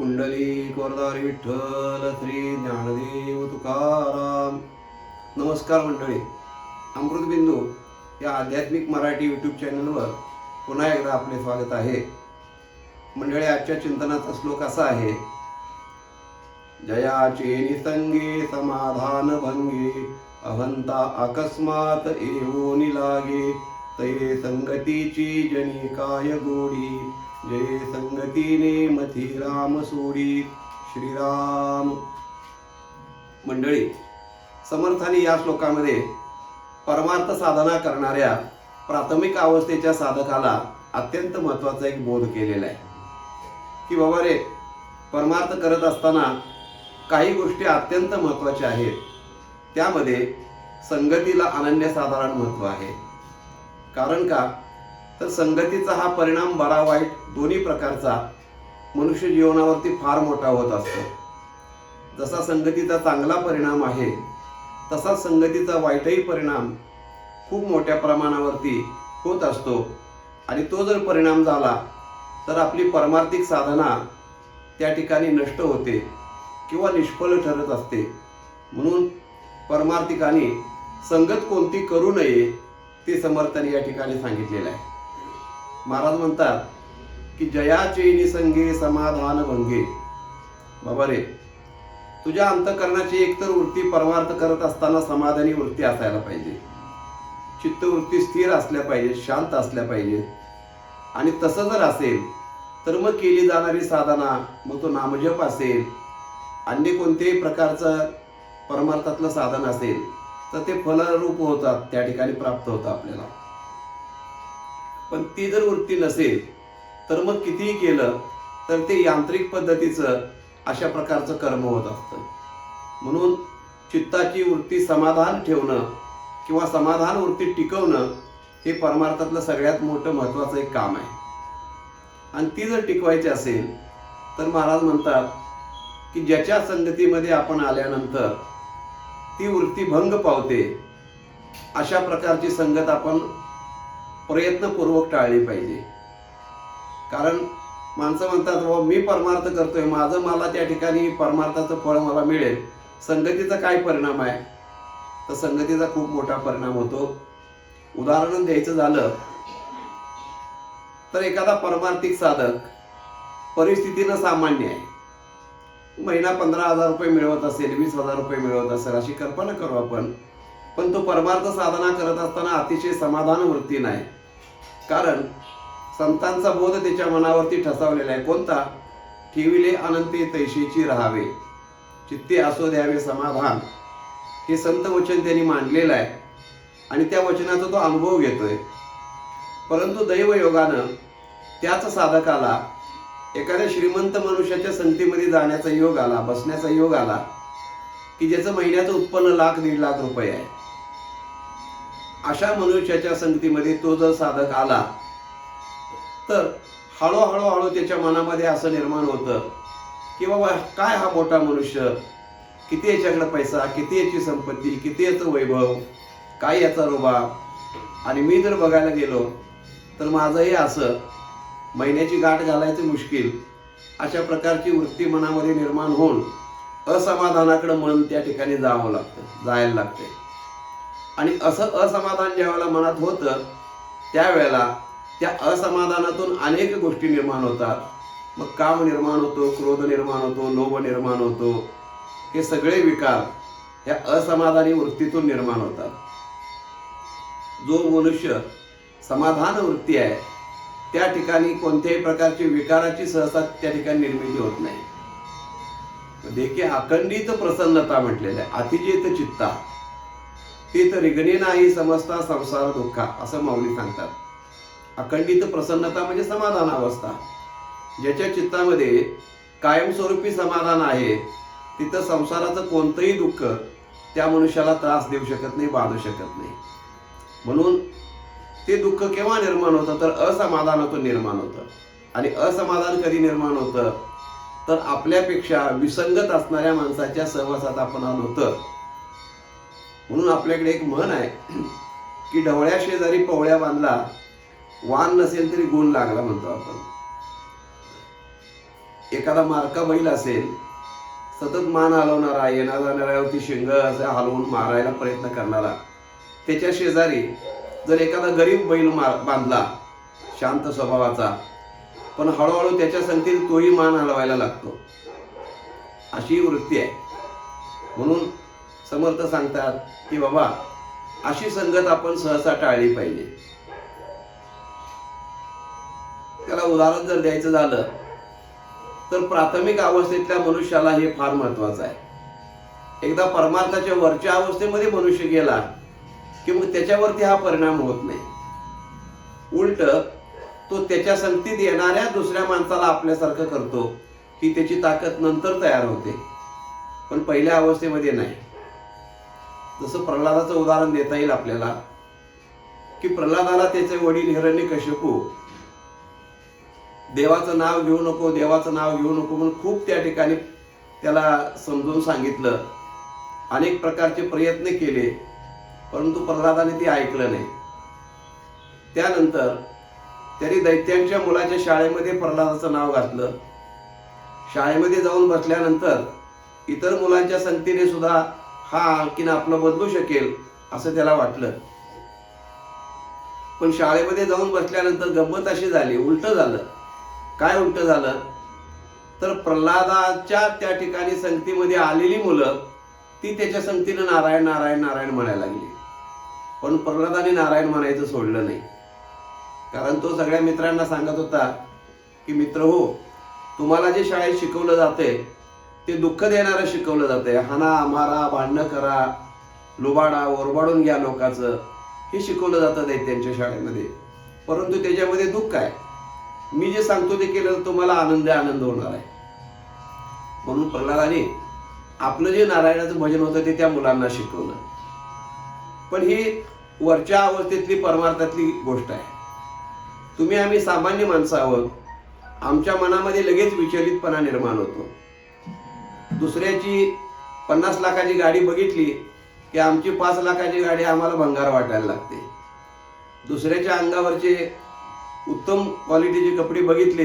कुंडली कोरदारी विठ्ठल श्री ज्ञानदेव तुकाराम. नमस्कार मंडळी. अमृतबिंदू या आध्यात्मिक मराठी यूट्यूब चॅनलवर पुन्हा एकदा आपले स्वागत आहे. मंडळी आजच्या चिंतनाचा श्लोक असा आहे. जयाचे निसंगे समाधान भंगे अहंता अकस्मात एवोनी लागे तये संगतीची जनी काय गोडी? जय संगतीने मथी राम सोडी. श्रीराम. मंडळी समर्थाने या श्लोकामध्ये परमार्थ साधना करणाऱ्या प्राथमिक अवस्थेच्या साधकाला अत्यंत महत्त्वाचा एक बोध केलेला आहे. की बाबा रे परमार्थ करत असताना काही गोष्टी अत्यंत महत्त्वाच्या आहेत. त्यामध्ये संगतीला अनन्यसाधारण महत्त्व आहे. कारण का? तर संगतीचा हा परिणाम बरा वाईट दोन्ही प्रकारचा मनुष्य जीवनावरती फार मोठा होत असतो. जसा संगतीचा चांगला परिणाम आहे तसा संगतीचा वाईटही परिणाम खूप मोठ्या प्रमाणावरती होत असतो. आणि तो जर परिणाम झाला तर आपली परमार्थिक साधना त्या ठिकाणी नष्ट होते किंवा निष्फळ ठरत असते. म्हणून परमार्थिकाने संगत कोणती करू नये ते समर्थन या ठिकाणी सांगितलेलं आहे. महाराज म्हणतात की जयाचे निसंगे समाधान भंगे. बाबा रे तुझ्या अंतकरणाची एकतर वृत्ती परमार्थ करत असताना समाधानी वृत्ती असायला पाहिजे. चित्तवृत्ती स्थिर असल्या पाहिजे शांत असल्या पाहिजे आणि तसं जर असेल तर मग केली जाणारी साधना मग तो नामजप असेल अन्य कोणत्याही प्रकारचं परमार्थातलं साधन असेल तर ते फलरूप होतात त्या ठिकाणी प्राप्त होतं आपल्याला. पण ती जर वृत्ती नसेल तर मग कितीही केलं तर ते यांत्रिक पद्धतीचं अशा प्रकारचं कर्म होत असतं. म्हणून चित्ताची वृत्ती समाधान ठेवणं किंवा समाधान वृत्ती टिकवणं हे परमार्थातलं सगळ्यात मोठं महत्त्वाचं एक काम आहे. आणि ती जर टिकवायची असेल तर महाराज म्हणतात की ज्याच्या संगतीमध्ये आपण आल्यानंतर ती वृत्ती भंग पावते अशा प्रकारची संगत आपण प्रयत्नपूर्वक टाळली पाहिजे. कारण माणसं म्हणतात बाबा मी परमार्थ करतोय माझं मला त्या ठिकाणी परमार्थाचं फळ मला मिळेल. संगतीचा काय परिणाम आहे? तर संगतीचा खूप मोठा परिणाम होतो. उदाहरण द्यायचं झालं तर एखादा परमार्थिक साधक परिस्थितीनं सामान्य आहे. महिना पंधरा हजार रुपये मिळवत असेल वीस हजार रुपये मिळवत असेल अशी कल्पना करू आपण. पण तो परमार्थ साधना करत असताना अतिशय समाधान वृत्ती नाही. कारण संतांचा बोध त्याच्या मनावरती ठसावलेला आहे. कोणता? ठेविले अनंते तैशीची राहावे. चित्ते असो द्यावे समाधान. हे संत वचन त्यांनी मांडलेलं आहे. आणि त्या वचनाचा तो अनुभव घेतोय. परंतु दैवयोगानं त्याच साधकाला एखाद्या श्रीमंत मनुष्याच्या संगतीमध्ये जाण्याचा योग आला बसण्याचा योग आला की ज्याचं महिन्याचं उत्पन्न लाख दीड लाख रुपये आहे. अशा मनुष्याच्या संगतीमध्ये तो जर साधक आला तर हळूहळू हळू त्याच्या मनामध्ये असं निर्माण होतं की बाबा काय हा मोठा मनुष्य? किती याच्याकडे पैसा? किती याची संपत्ती? किती याचं वैभव? काय याचा रुबा आणि मी जर बघायला गेलो तर माझंही असं महिन्याची गाठ घालायची मुश्किल. अशा प्रकारची वृत्ती मनामध्ये निर्माण होऊन असमाधानाकडे मन त्या ठिकाणी जावं लागतं जायला लागते आणि असं असमाधान ज्यावेळेला मनात होतं त्यावेळेला त्या असमाधानातून अनेक गोष्टी निर्माण होतात. मग काम निर्माण होतो क्रोध निर्माण होतो लोभ निर्माण होतो. हे सगळे विकार ह्या असमाधानी वृत्तीतून निर्माण होतात. जो मनुष्य समाधान वृत्ती आहे त्या ठिकाणी कोणत्याही प्रकारची विकाराची सहसा त्या ठिकाणी निर्मिती होत नाही. देखील अखंडित प्रसन्नता म्हटलेलं आहे चित्ता. ती तर रिगणी नाही समजता संसार दुःखा असं माऊली सांगतात. अखंडित प्रसन्नता म्हणजे समाधान अवस्था. ज्याच्या चित्तामध्ये कायमस्वरूपी समाधान आहे तिथं संसाराचं कोणतंही दुःख त्या मनुष्याला त्रास देऊ शकत नाही बाधू शकत नाही. म्हणून ते दुःख केव्हा निर्माण होतं? तर असमाधानातून निर्माण होतं. आणि असमाधान कधी निर्माण होतं? तर आपल्यापेक्षा विसंगत असणाऱ्या माणसाच्या सहवासात आपण आलो म्हणून आपल्याकडे एक म्हण आहे की ढवळ्या शेजारी पवळ्या बांधला वान नसेल तरी गुण लागला म्हणतो आपण. एखादा मारका बैल असेल सतत मान हलवणारा येणारा जाणाऱ्यावरती शिंग असं हलवून मारायला प्रयत्न करणारा त्याच्या शेजारी जर एखादा गरीब बैल मार बांधला शांत स्वभावाचा पण हळूहळू त्याच्या संगतीत तोही मान हलवायला लागतो. अशी वृत्ती आहे. म्हणून समर्थ सांगतात की बाबा अशी संगत आपण सहसा टाळली पाहिजे. त्याला उदाहरण जर द्यायचं झालं तर प्राथमिक अवस्थेतल्या मनुष्याला हे फार महत्वाचं आहे. एकदा परमार्थाच्या वरच्या अवस्थेमध्ये मनुष्य गेला की मग त्याच्यावरती हा परिणाम होत नाही. उलट तो त्याच्या संगतीत येणाऱ्या दुसऱ्या माणसाला आपल्यासारखं करतो ही त्याची ताकद नंतर तयार होते. पण पहिल्या अवस्थेमध्ये नाही. जसं प्रल्हादाचं उदाहरण देता येईल आपल्याला की प्रल्हादाला त्याचे वडील हिरण्य कश्यपू देवाचं नाव घेऊ नको देवाचं नाव घेऊ नको म्हणून खूप त्या ठिकाणी त्याला समजून सांगितलं. अनेक प्रकारचे प्रयत्न केले. परंतु प्रल्हादाने ते ऐकलं नाही. त्यानंतर त्यांनी दैत्यांच्या मुलाच्या शाळेमध्ये प्रल्हादाचं नाव घातलं. शाळेमध्ये जाऊन बसल्यानंतर इतर मुलांच्या संगतीने सुद्धा हा आणखीन आपलं बदलू शकेल असं त्याला वाटलं. पण शाळेमध्ये जाऊन बसल्यानंतर गंमत अशी झाली उलट झालं. काय उलट झालं? तर प्रल्हादाच्या त्या ठिकाणी संगतीमध्ये आलेली मुलं ती त्याच्या संगतीनं नारायण नारायण नारायण म्हणायला लागली. पण प्रल्हादाने नारायण म्हणायचं सोडलं नाही. कारण तो सगळ्या मित्रांना सांगत होता की मित्र हो तुम्हाला जे शाळेत शिकवलं जातंय ते दुःख देणारं शिकवलं जातंय. हाना मारा भांडणं करा लुबाडा ओरबाडून घ्या लोकांचं. हे शिकवलं जातं ते त्यांच्या शाळेमध्ये. परंतु त्याच्यामध्ये दुःख आहे. मी जे सांगतो ते केलं तर तुम्हाला आनंद आनंद होणार आहे. म्हणून प्रल्हादाने आपलं जे नारायणाचं भजन होतं ते त्या मुलांना शिकवलं. पण ही वरच्या अवस्थेतली परमार्थातली गोष्ट आहे. तुम्ही आम्ही सामान्य माणसं आहोत. आमच्या मनामध्ये लगेच विचलितपणा निर्माण होतो. दुसऱ्याची पन्नास लाखाची गाडी बघितली की आमची पाच लाखाची गाडी आम्हाला भंगार वाटायला लागते. दुसऱ्याच्या अंगावरचे उत्तम क्वालिटीचे कपडे बघितले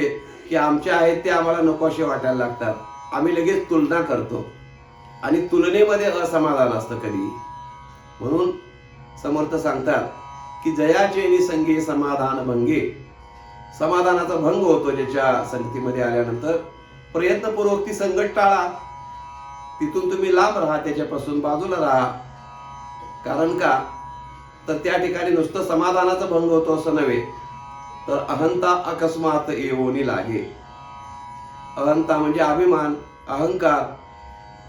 की आमचे आहेत ते आम्हाला नकोसे वाटायला लागतात. आम्ही लगेच तुलना करतो. आणि तुलनेमध्ये असमाधान असतं कधी म्हणून समर्थ सांगतात की जयाचे संगे समाधान भंगे समाधानाचा भंग होतो ज्याच्या संगतीमध्ये आल्यानंतर प्रयत्नपूर्वक ती संगत टाळा. तिथून तुम्ही लांब राहा त्याच्यापासून बाजूला राहा. कारण का? तर त्या ठिकाणी नुसतं समाधानाचा भंग होतो असं नव्हे तर अहंता अकस्मात येऊनी लागे. अहंता म्हणजे अभिमान अहंकार.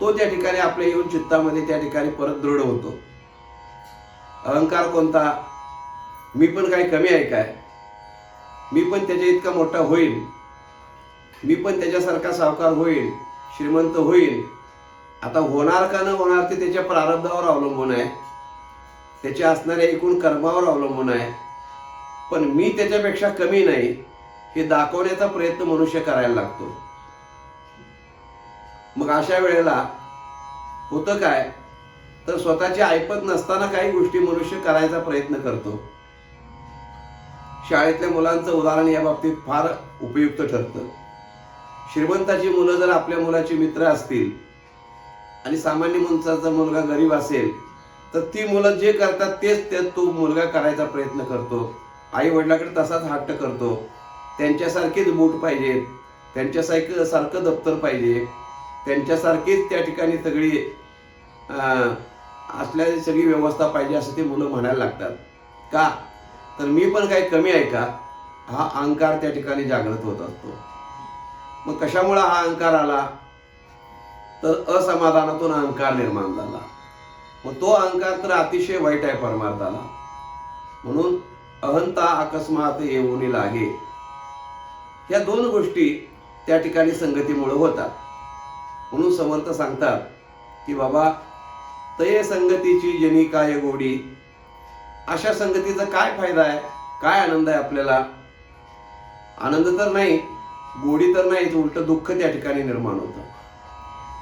तो त्या ठिकाणी आपल्या येऊन चित्तामध्ये त्या ठिकाणी परत दृढ होतो. अहंकार कोणता? मी पण काही कमी आहे काय? मी पण त्याच्या इतका मोठा होईल मी पण त्याच्यासारखा सावकार होईल श्रीमंत होईल आता होणार का न होणार ते त्याच्या प्रारब्धावर अवलंबून आहे. त्याच्या असणाऱ्या एकूण कर्मावर अवलंबून आहे. पण मी त्याच्यापेक्षा कमी नाही हे दाखवण्याचा प्रयत्न मनुष्य करायला लागतो. मग अशा वेळेला होतं काय? तर स्वतःची ऐपत नसताना काही गोष्टी मनुष्य करायचा प्रयत्न करतो. शाळेतल्या मुलांचं उदाहरण या बाबतीत फार उपयुक्त ठरतं. श्रीमंताची मुलं जर आपल्या मुलाची मित्र असतील आणि सामान्य माणसाचा मुलगा गरीब असेल तर ती मुलं जे करतात तेच ते तो मुलगा करायचा प्रयत्न करतो. आई वडिलाकडे तसाच हट्ट करतो. त्यांच्यासारखेच बूट पाहिजेत त्यांच्यासारखं सारखं दप्तर पाहिजे त्यांच्यासारखीच त्या ठिकाणी सगळी असल्याची सगळी व्यवस्था पाहिजे असं ते मुलं म्हणायला लागतात. का? तर मी पण काही कमी आहे का? हा अहंकार त्या ठिकाणी जागृत होत असतो. मग कशामुळे हा अहंकार आला? तर असमाधानातून अहंकार निर्माण झाला. मग तो अहंकार तर अतिशय वाईट आहे परमार्थाला. म्हणून अहंता अकस्मात येऊन लागे. या दोन गोष्टी त्या ठिकाणी संगतीमुळे होतात. म्हणून समर्थ सांगतात की बाबा तये संगतीची जनी काय गोडी? अशा संगतीचा काय फायदा आहे? काय आनंद आहे आपल्याला? आनंद तर नाही गोडी तर नाहीच उलट दुःख त्या ठिकाणी निर्माण होतं.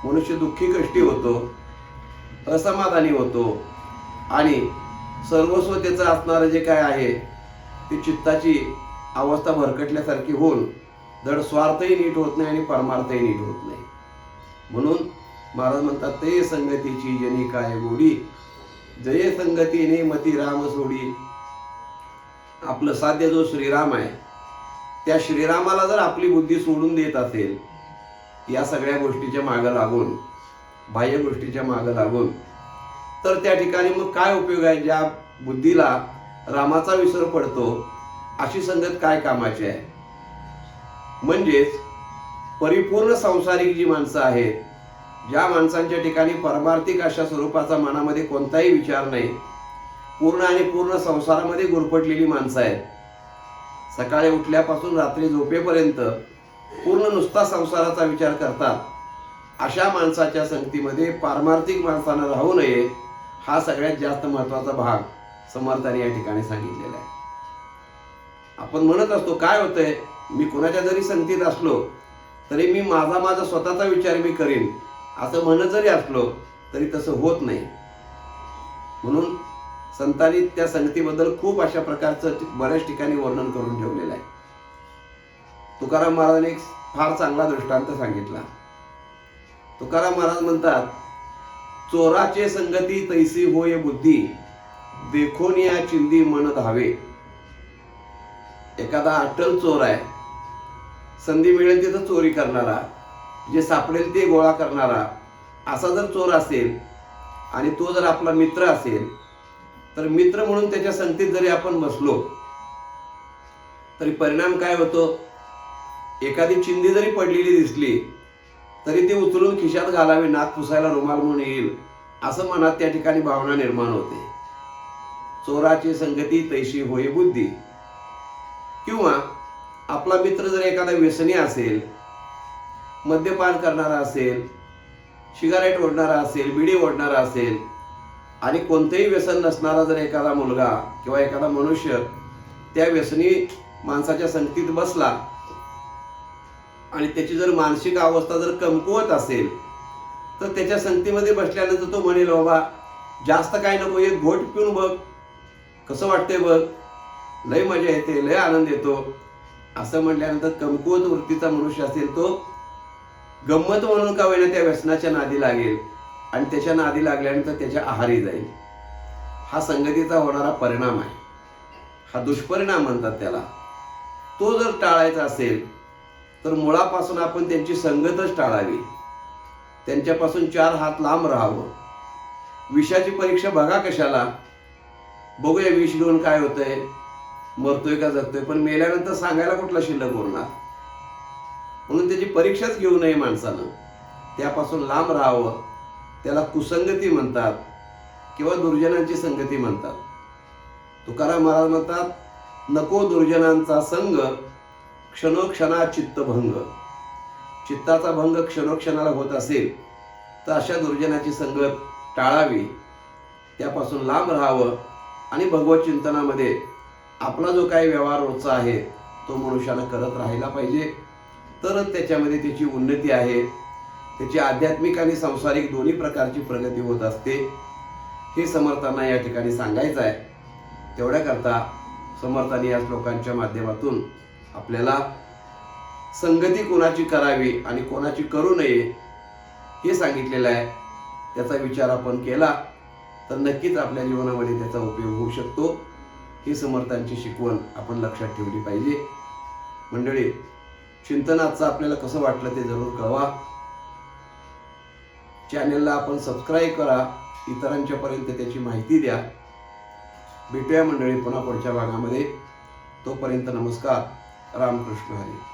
मनुष्य दुःखी कष्टी होतो असमाधानी होतो आणि सर्वस्व त्याचं असणारं जे काय आहे ती चित्ताची अवस्था भरकटल्यासारखी होऊन धड स्वार्थही नीट होत नाही आणि परमार्थही नीट होत नाही. म्हणून महाराज म्हणतात ते संगतीची जनी काय गोडी? जय संगतीने मती राम सोडी. आपलं साध्य जो श्रीराम आहे त्या श्रीरामाला जर आपली बुद्धी सोडून देत असेल या सगळ्या गोष्टीच्या मागं लागून बाह्य गोष्टीच्या मागं लागून तर त्या ठिकाणी मग काय उपयोग आहे? ज्या बुद्धीला रामाचा विसर पडतो अशी संगत काय कामाची आहे? म्हणजेच परिपूर्ण संसारिक जी माणसं आहेत ज्या माणसांच्या ठिकाणी परमार्थिक अशा स्वरूपाचा मनामध्ये कोणताही विचार नाही. पूर्ण आणि पूर्ण संसारामध्ये गुरफटलेली माणसं आहेत. सकाळी उठल्यापासून रात्री झोपेपर्यंत पूर्ण नुसता संसाराचा विचार करतात. अशा माणसाच्या संगतीमध्ये पारमार्थिक माणसानं राहू नये हा सगळ्यात जास्त महत्त्वाचा भाग समर्थाने या ठिकाणी सांगितलेला आहे. आपण म्हणत असतो काय होतंय? मी कोणाच्या जरी संगतीत असलो तरी मी माझा माझा स्वतःचा विचार मी करीन. असं म्हणत जरी असलो तरी तसं होत नाही. म्हणून संतांनी त्या संगतीबद्दल खूप अशा प्रकारचं बऱ्याच ठिकाणी वर्णन करून ठेवलेलं आहे. तुकाराम महाराजांनी एक फार चांगला दृष्टांत सांगितला. तुकाराम महाराज म्हणतात चोराचे संगती तैसी होय बुद्धी देखोन या चिंदी मन धावे. एखादा अटल चोर आहे संधी मिळेल तिथं चोरी करणारा. जे सापडेल ते गोळा करणारा असा जर चोर असेल आणि तो जर आपला मित्र असेल तर मित्र म्हणून त्याच्या संगतीत जरी आपण बसलो तरी परिणाम काय होतो? एखादी चिंदी जरी पडलेली दिसली तरी ती उचलून खिशात घालावी नाक पुसायला रुमाल म्हणून येईल असं मनात त्या ठिकाणी भावना निर्माण होते. चोराची संगती तैशी होय बुद्धी. किंवा आपला मित्र जर एखादा व्यसनी असेल मद्यपान करणारा असेल सिगारेट ओढणारा असेल बिडी ओढणारा असेल आणि कोणतंही व्यसन नसणारा जर एखादा मुलगा किंवा एखादा मनुष्य त्या व्यसनी माणसाच्या संगतीत बसला आणि त्याची जर मानसिक अवस्था जर कमकुवत असेल तर त्याच्या संगतीमध्ये बसल्यानंतर तो म्हणेल बाबा जास्त काय नको एक घोट पिऊन बघ. कसं वाटतंय बघ? लय मजा येते लय आनंद येतो. असं म्हटल्यानंतर कमकुवत वृत्तीचा मनुष्य असेल तो गंमत म्हणून का होईना त्या व्यसनाच्या नादी लागेल? आणि त्याच्या नादी लागल्यानंतर त्याच्या आहारी जाईल. हा संगतीचा होणारा परिणाम आहे. हा दुष्परिणाम म्हणतात त्याला. तो जर टाळायचा असेल तर मुळापासून आपण त्यांची संगतच टाळावी. त्यांच्यापासून चार हात लांब राहावं. विषाची परीक्षा बघा कशाला. बघूया विष घेऊन काय होतंय. मरतोय का जगतोय. पण मेल्यानंतर सांगायला कुठला शिल्लक उरणार? म्हणून त्याची परीक्षाच घेऊ नये माणसानं. त्यापासून लांब राहावं. त्याला कुसंगती म्हणतात किंवा दुर्जनांची संगती म्हणतात. तुकाराम महाराज म्हणतात नको दुर्जनांचा संग क्षणोक्षणा चित्तभंग. चित्ताचा भंग क्षणोक्षणाला होत असेल तर अशा दुर्जनाची संगत टाळावी. त्यापासून लांब राहावं आणि भगवत चिंतनामध्ये आपला जो काही व्यवहार रोजचा आहे तो मनुष्याला करत राहायला पाहिजे. तरच त्याच्यामध्ये त्याची उन्नती आहे. त्याची आध्यात्मिक आणि सांसारिक दोन्ही प्रकारची प्रगती होत असते. हे समर्थांना या ठिकाणी सांगायचं आहे. तेवढ्याकरता समर्थांनी या श्लोकांच्या माध्यमातून आपल्याला संगती कोणाची करावी आणि कोणाची करू नये हे सांगितलेलं आहे. त्याचा विचार आपण केला तर नक्कीच आपल्या जीवनामध्ये त्याचा उपयोग होऊ शकतो. ही समर्थांची शिकवण आपण लक्षात ठेवली पाहिजे. मंडळी चिंतनाचं आपल्याला कसं वाटलं ते जरूर कळवा. चॅनेलला आपण सबस्क्राईब करा. इतरांच्यापर्यंत त्याची माहिती द्या. भेटूया मंडळी पुन्हा पुढच्या भागामध्ये. तोपर्यंत नमस्कार. रामकृष्ण हरी.